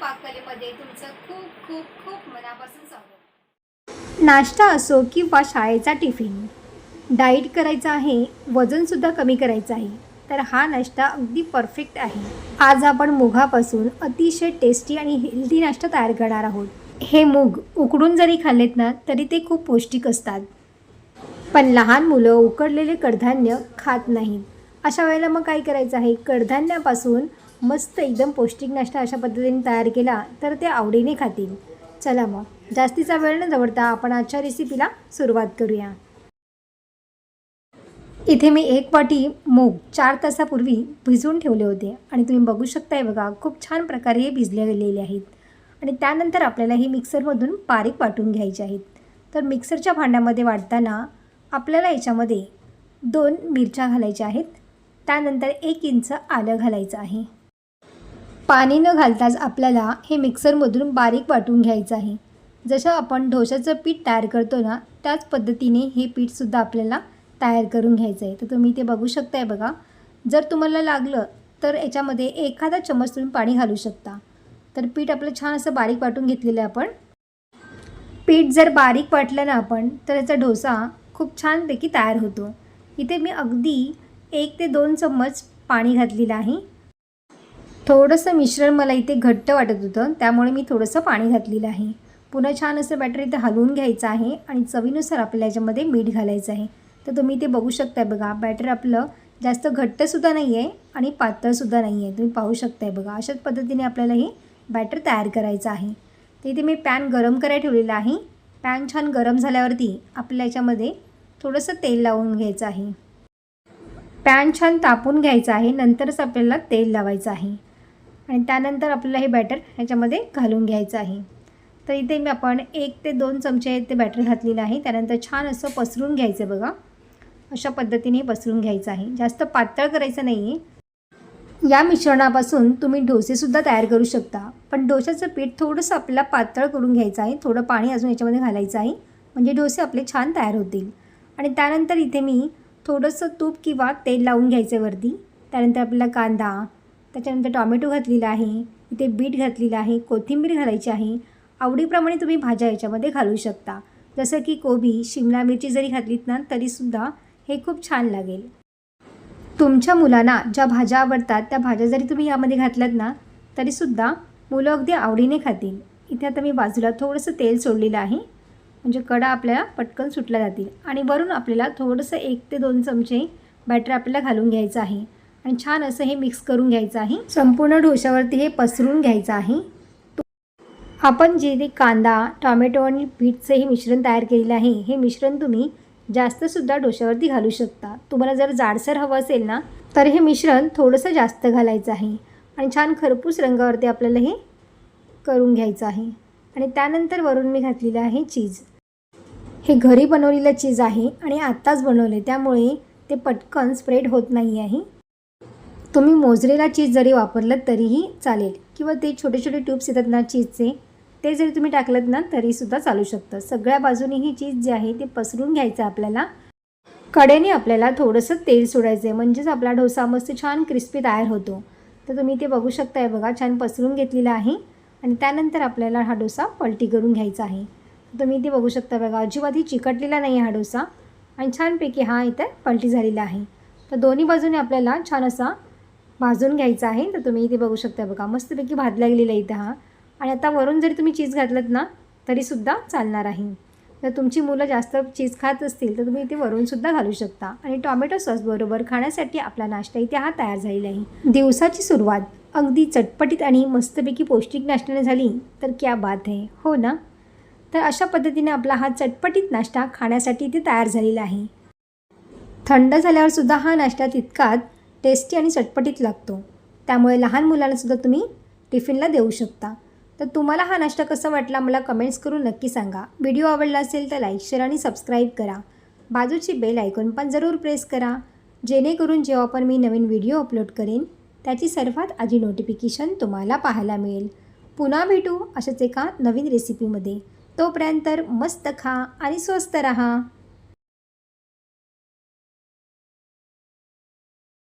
पाककलेमध्ये तुमचं खूप खूप खूप मनापासून स्वागत. नाश्ता असो किंवा शाळेचा टिफिन डाईट करायचा आहे वजनसुद्धा कमी करायचं आहे तर हा नाश्ता अगदी परफेक्ट आहे. आज आपण मुगापासून अतिशय टेस्टी आणि हेल्दी नाश्ता तयार करणार आहोत. हे मूग उकडून जरी खाल्लेत ना तरी ते खूप पौष्टिक असतात. पण लहान मुलं उकडलेले कडधान्य खात नाहीत. अशा वेळेला मग काय करायचं आहे? कडधान्यापासून मस्त एकदम पौष्टिक नाश्ता अशा पद्धतीने तयार केला तर ते आवडीने खातील. चला मग जास्तीचा वेळ न जवळता आपण आजच्या रेसिपीला सुरुवात करूया. इथे मी एक वाटी मूग चार तासापूर्वी भिजवून ठेवले होते आणि तुम्ही बघू शकताय बघा खूप छान प्रकारे हे भिजले गेलेले आहेत. आणि त्यानंतर आपल्याला हे मिक्सरमधून बारीक वाटून घ्यायचे आहेत. तर मिक्सरच्या भांड्यामध्ये वाटताना आपल्याला याच्यामध्ये दोन मिरच्या घालायच्या आहेत. त्यानंतर एक इंच आलं घालायचं आहे. पाणी न घालताच आपल्याला हे मिक्सरमधून बारीक वाटून घ्यायचं आहे. जसं आपण ढोशाचं पीठ तयार करतो ना त्याच पद्धतीने हे पीठसुद्धा आपल्याला तयार करून घ्यायचं आहे. तर तुम्ही ते बघू शकताय बघा. जर तुम्हाला लागलं तर याच्यामध्ये एखादा चमच तुम्ही पाणी घालू शकता. तर पीठ आपलं छान असं बारीक वाटून घेतलेलं आहे आपण. पीठ जर बारीक वाटलं ना आपण तर याचा डोसा खूप छानपैकी तयार होतो. इथे मी अगदी एक ते दोन चम्मच पाणी घातलेलं आहे. थोडंसं मिश्रण मला इथे घट्ट वाटत होतं त्यामुळे मी थोडंसं पाणी घातलेलं आहे. पुन्हा छान असं बॅटर इथे हलवून घ्यायचं आहे आणि चवीनुसार आपल्याला याच्यामध्ये मीठ घालायचं आहे. तर तुम्ही ते बघू शकताय बघा बॅटर आपलं जास्त घट्टसुद्धा नाही आहे आणि पातळसुद्धा नाही आहे तुम्ही पाहू शकताय बघा अशाच पद्धतीने आपल्याला हे बॅटर तयार करायचं आहे. तर इथे मी पॅन गरम करायला ठेवलेला आहे. पॅन छान गरम झाल्यावरती आपल्या याच्यामध्ये थोडंसं तेल लावून घ्यायचं आहे. पॅन छान तापून घ्यायचं आहे नंतरच आपल्याला तेल लावायचं आहे. आणि त्यानंतर आपल्याला हे बॅटर ह्याच्यामध्ये घालून घ्यायचं आहे. तर इथे मी आपण एक ते दोन चमचे ते बॅटर घातलेलं आहे. त्यानंतर छान असं पसरून घ्यायचं बघा. अशा पद्धतीने पसरून घ्यायचं आहे. जास्त पातळ करायचं नाही आहे या मिश्रणापासून तुम्ही डोसेसुद्धा तयार करू शकता. पण डोशाचं पीठ थोडंसं आपल्याला पातळ करून घ्यायचं आहे. थोडं पाणी अजून याच्यामध्ये घालायचं आहे. म्हणजे डोसे आपले छान तयार होतील. आणि त्यानंतर इथे मी थोडंसं तूप किंवा तेल लावून घ्यायचं आहे वरती. त्यानंतर आपल्याला कांदा त्याच्यानंतर टॉमॅटो घातलेला आहे इथे बीट घातलेलं आहे कोथिंबीर घालायची आहे. आवडीप्रमाणे तुम्ही भाज्या याच्यामध्ये घालू शकता. जसं की कोबी शिमला मिरची जरी घातलीत ना तरीसुद्धा हे खूप छान लागेल. तुमच्या मुलांना ज्या भाज्या आवडतात त्या भाज्या जरी तुम्ही यामध्ये घातल्यात ना तरीसुद्धा मुलं अगदी आवडीने खातील. इथे आता मी बाजूला थोडंसं तेल सोडलेलं आहे. म्हणजे कडा आपल्याला पटकन सुटल्या जातील. आणि वरून आपल्याला थोडंसं एक ते दोन चमचे बॅटर आपल्याला घालून घ्यायचं आहे. आणि छान असं हे मिक्स करून घ्यायचं आहे. संपूर्ण डोशावरती हे पसरून घ्यायचं आहे. आपण जे ते कांदा टॉमॅटो आणि बीटचं हे मिश्रण तयार केलेलं आहे हे मिश्रण तुम्ही जास्तसुद्धा डोशावरती घालू शकता. तुम्हाला जर जाडसर हवं असेल ना तर हे मिश्रण थोडंसं जास्त घालायचं आहे. आणि छान खरपूस रंगावरती आपल्याला हे करून घ्यायचं आहे. आणि त्यानंतर वरून मी घातलेलं आहे चीज. हे घरी बनवलेलं चीज आहे आणि आत्ताच बनवले त्यामुळे ते पटकन स्प्रेड होत नाही आहे तुम्ही मोजरेला चीज जरी वापरलं तरीही चालेल. किंवा ते छोटे छोटे ट्यूब्स येतात ना चीजचे ते जरी तुम्ही टाकलं ना तरीसुद्धा चालू शकतं. सगळ्या बाजूने ही चीज जी आहे ते पसरून घ्यायचं आपल्याला. कडेने आपल्याला थोडंसं तेल सोडायचं आहे म्हणजेच आपला डोसा मस्त छान क्रिस्पी तयार होतो. तर तुम्ही ते बघू शकताय बघा छान पसरून घेतलेला आहे. आणि त्यानंतर आपल्याला हा डोसा पलटी करून घ्यायचा आहे. तुम्ही ते बघू शकता बघा अजिबातही चिकटलेला नाही आहे हा डोसा. आणि छानपैकी हा इथं पलटी झालेला आहे. तर दोन्ही बाजूने आपल्याला छान असा भाजून घ्यायचा आहे. तर तुम्ही इथे बघू शकता बघा मस्तपैकी भाजला गेलेला आहे इथं हा. आणि आता वरून जरी तुम्ही चीज घातलं ना तरीसुद्धा चालणार आहे. जर तुमची मुलं जास्त चीज खात असतील तर तुम्ही इथे वरूनसुद्धा घालू शकता. आणि टॉमॅटो सॉसबरोबर खाण्यासाठी आपला नाश्ता इथे हा तयार झालेला आहे. दिवसाची सुरुवात अगदी चटपटीत आणि मस्तपैकी पौष्टिक नाश्त्याने झाली तर क्या बात आहे हो ना? तर अशा पद्धतीने आपला हा चटपटीत नाश्ता खाण्यासाठी इथे तयार झालेला आहे. थंड झाल्यावरसुद्धा हा नाश्ता तितकाच टेस्टी आणि चटपटीत लागतो. त्यामुळे लहान मुलांनासुद्धा तुम्ही टिफिनला देऊ शकता. तर तुम्हाला हा नाश्ता कसा वाटला मला कमेंट्स करून नक्की सांगा. व्हिडिओ आवडला असेल तर लाईक शेअर आणि सबस्क्राईब करा. बाजूची बेल ऐकून पण जरूर प्रेस करा. जेणेकरून जेव्हा पण मी नवीन व्हिडिओ अपलोड करेन त्याची सर्वात आधी नोटिफिकेशन तुम्हाला पाहायला मिळेल. पुन्हा भेटू अशाच एका नवीन रेसिपीमध्ये तोपर्यंत मस्त खा आणि स्वस्त रहा.